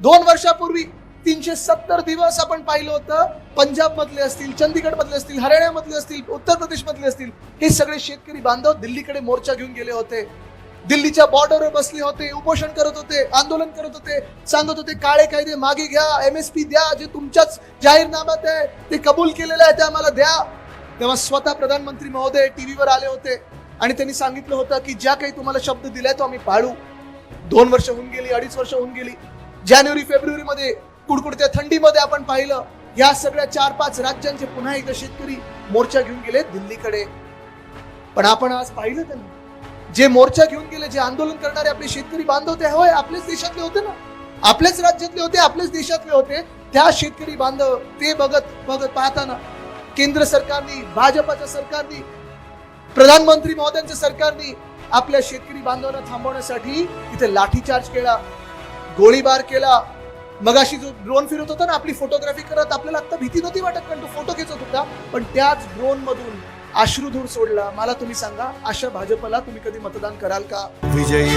दोन वर्षापूर्वी तीनशे सत्तर दिवस आपण पाहिलं होतं. पंजाब मधले असतील चंदीगड मधले असतील हरियाणामधले असतील उत्तर प्रदेश मधले असतील हे सगळे शेतकरी बांधव दिल्लीकडे मोर्चा घेऊन गेले होते. दिल्लीच्या बॉर्डरवर बसले होते उपोषण करत होते आंदोलन करत होते सांगत होते काळे कायदे मागे घ्या एम एस पी द्या जे तुमच्याच जाहीरनाम्यात आहे ते कबूल केलेलं आहे ते आम्हाला द्या. तेव्हा स्वतः प्रधानमंत्री महोदय टीव्हीवर आले होते आणि त्यांनी सांगितलं होतं की ज्या काही तुम्हाला शब्द दिलाय तो आम्ही पाळू. दोन वर्ष होऊन गेली अडीच वर्ष होऊन गेली. जानेवारी फेब्रुवारी मध्ये कुडकुडत्या थंडीमध्ये आपण पाहिलं या सगळ्या चार पाच राज्यांचे पुन्हा एकदा शेतकरी मोर्चा घेऊन गेले दिल्लीकडे. पण आपण आज पाहिलं त्यांना. जे मोर्चा घेऊन गेले जे आंदोलन करणारे आपले शेतकरी बांधव ते होय आपल्याच देशातले होते ना. आपल्याच राज्यातले होते आपल्याच देशातले होते. त्या शेतकरी बांधव ते बघत बघत पाहताना केंद्र सरकारने भाजपाच्या सरकारने प्रधानमंत्री महोदयांच्या सरकारने आपल्या शेतकरी बांधवांना थांबवण्यासाठी इथे लाठीचार्ज केला. गोळीबार केला. मगाशी जो ड्रोन फिरत होता ना आपली फोटोग्राफी करत आपल्याला आता भीती नव्हती वाटत कारण तो फोटो खेचत होता. पण त्याच ड्रोन मधून अश्रुधूर सोडला. मला तुम्ही सांगा अशा भाजपला तुम्ही कधी मतदान कराल का? विजयी